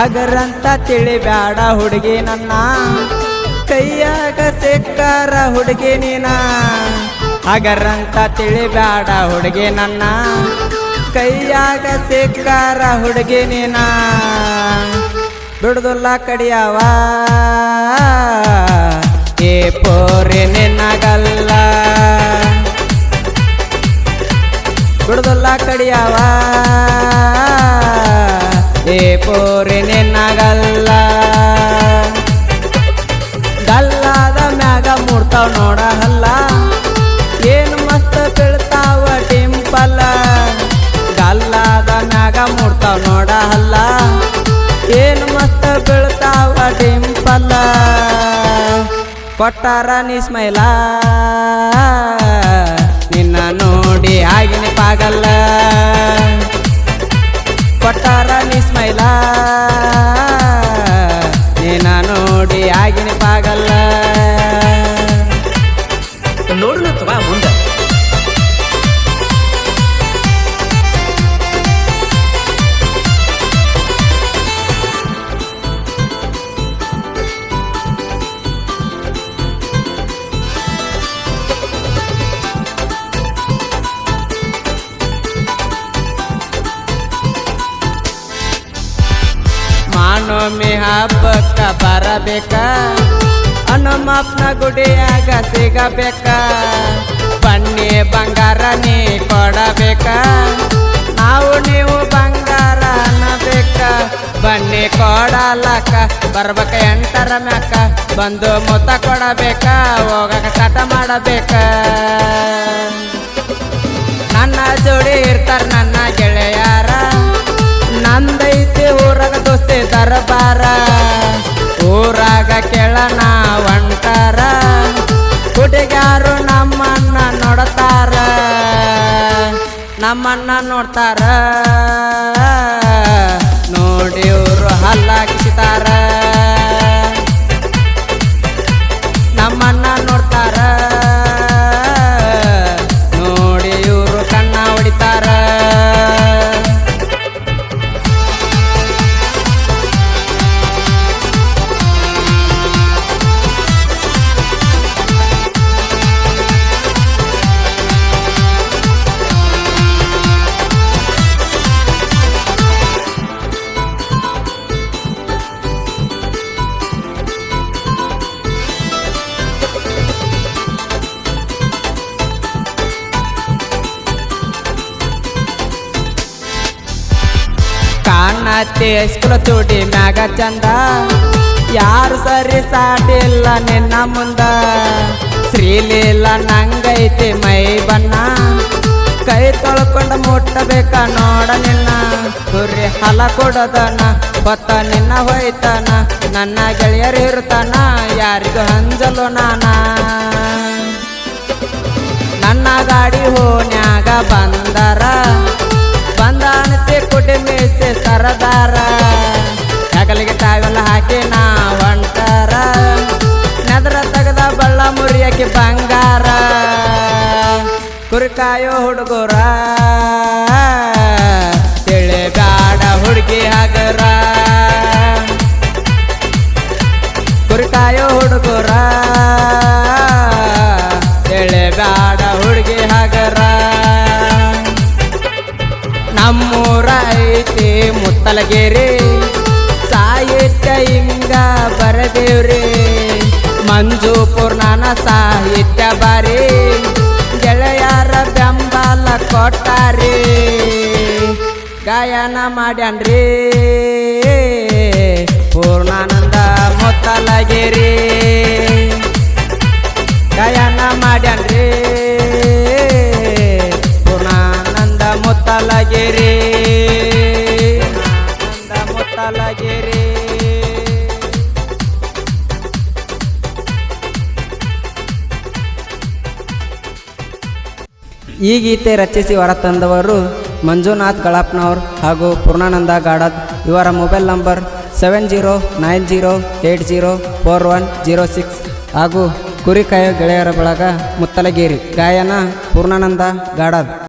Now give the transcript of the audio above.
ಹಗರಂತ ತಿಳಿಬ್ಯಾಡ ಹುಡುಗಿ ನನ್ನ. ಕೈಯಾಗ ಸಿಕ್ಕಾರ ಹುಡುಗಿ ನೀನ. ಹಗರಂತ ತಿಳಿಬ್ಯಾಡ ಹುಡುಗಿ ನನ್ನ. ಕೈಯಾಗ ಸಿಕ್ಕಾರ ಹುಡುಗಿ ನೀನ. ಬಿಡುದಿಲ್ಲ ಕಡಿಯಾವ. ಏ ಪೋರಿ ನಿನ್ನಗಲ್ಲ ಬಿಡುದಿಲ್ಲ ಕಡಿಯವ. ಮೂಡ್ತಾವ್ ನೋಡ ಹಲ್ಲ ಏನು ಮಸ್ತ ಬೀಳ್ತಾವ ಟಿಂಪಲ್ಲ ಕೊಟ್ಟಾರ ನೀ ಸ್ಮೈಲ ನಿನ್ನ ನೋಡಿ ಆಗಿನ ಪಾಗಲ್ಲ ಕೊಟ್ಟಾರ ನೀ ಸ್ಮೈಲ ಮಾನೊಮ್ಮೆ ಹಬ್ಬಕ್ಕ ಬರಬೇಕ? ಹನುಮಪ್ಪನ ಗುಡಿಯಾಗ ಸಿಗಬೇಕ? ಬನ್ನಿ ಬಂಗಾರ ನೀ ಕೊಡಬೇಕ? ನಾವು ನೀವು ಬಂಗಾರ ಅನ್ನಬೇಕ? ಬನ್ನಿ ಕೊಡಲಕ್ಕ, ಬರ್ಬೇಕ ಎಂಟರ ಮ್ಯಾಕ. ಬಂದು ಮುತ್ತ ಕೊಡಬೇಕ? ಹೋಗಕ ಕಟ ಮಾಡಬೇಕ? ನನ್ನ ಜೋಡಿ ಇರ್ತಾರ ನನ್ನ ಗೆಳೆಯಾರ. ನಂದೈತಿ ನಮ್ಮನ್ನ ನೋಡ್ತಾರ. ನೋಡಿ ಇವ್ರು ಕಾಣತ್ತೆ ಹೈಸ್ಕೂಲ್ ಚೂಟಿ ಮ್ಯಾಗ ಚಂದ. ಯಾರು ಸರಿ ಸಾಟಿಲ್ಲ ನಿನ್ನ ಮುಂದ. ಶ್ರೀಲೀಲ ನಂಗೈತಿ ಮೈ ಬಣ್ಣ. ಕೈ ತೊಳ್ಕೊಂಡು ಮುಟ್ಟಬೇಕ ನೋಡ ನಿನ್ನ. ಕುರಿ ಹಲ ಕೊಡದನ, ಬತ್ತ ನಿನ್ನ ಹೋಯ್ತಾನ. ನನ್ನ ಗೆಳೆಯರು ಇರ್ತಾನ, ಯಾರಿಗೂ ಹಂಜಲು ನಾನ. ನನ್ನ ಗಾಡಿ ಹೋನ್ಯಾಗ ಬಂದರ. ಸರದಾರ ಹಗಲಿಗೆ ತಾವೆಲ್ಲ ಹಾಕಿ ನಾ ಹೊಂಟಾರ ನೆದರ ತೆಗೆದ ಬಳ್ಳ ಮುರಿಯಕ್ಕೆ ಬಂಗಾರ. ಕುರಿಕಾಯೋ ಹುಡುಗರ. ತಿಳಿಬ್ಯಾಡ ಹುಡುಗಿ ಹಗರ. ಕುರಿಕಾಯೋ ಹುಡುಗರ. ನಮ್ಮೂರ ಐತಿ ಮುತ್ತಲಗೇರಿ. ಸಾಹಿತ್ಯ ಹಿಂಗ ಬರದೇವ್ರಿ. ಮಂಜು ಪೂರ್ಣನ ಸಾಹಿತ್ಯ ಬಾರಿ. ಗೆಳೆಯರ ಬೆಂಬಲ ಕೊಟ್ಟಾರಿ. ಗಾಯನ ಮಾಡ್ಯಾನ್ರಿ. ಮುತ್ತಲಗೇರಿ. ಮುತ್ತಲಗೆರೆ. ಈ ಗೀತೆ ರಚಿಸಿ ಹೊರತಂದವರು ಮಂಜುನಾಥ್ ಗಳಪ್ಪನವ್ರು ಹಾಗೂ ಪೂರ್ಣಾನಂದ ಗಾಡದ್. ಇವರ mobile number seven zero nine zero eight zero four one zero six ಹಾಗೂ ಕುರಿಕಾಯ ಗೆಳೆಯರ ಬಳಗ ಮುತ್ತಲಗೇರಿ. ಗಾಯನ ಪೂರ್ಣಾನಂದ ಗಾಡದ್.